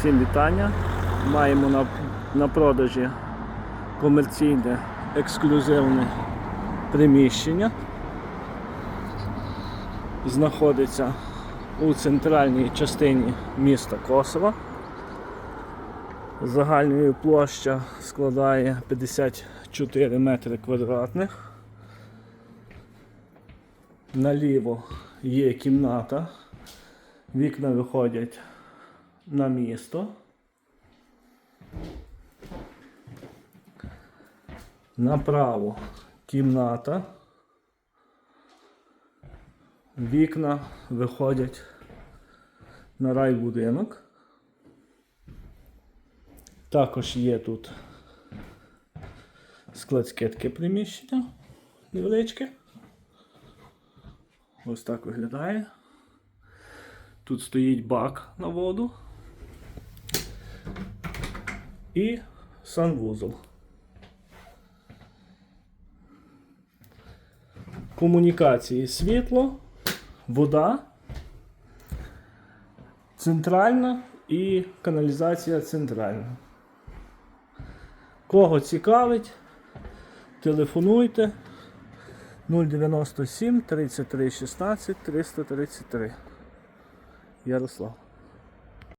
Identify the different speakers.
Speaker 1: Всім вітання. Маємо на, на продажі комерційне ексклюзивне приміщення. Знаходиться у центральній частині міста Косова. Загальною площа складає 54 метри квадратних. Наліво є кімната. Вікна виходять на місто. Направо кімната. Вікна виходять на райбудинок. Також є тут складське таке приміщення невеличке. Ось так виглядає. Тут стоїть бак на воду і санвузол. Комунікації світло, вода, центральна і каналізація центральна. Кого цікавить, телефонуйте 097 33 16 333. Ярослав.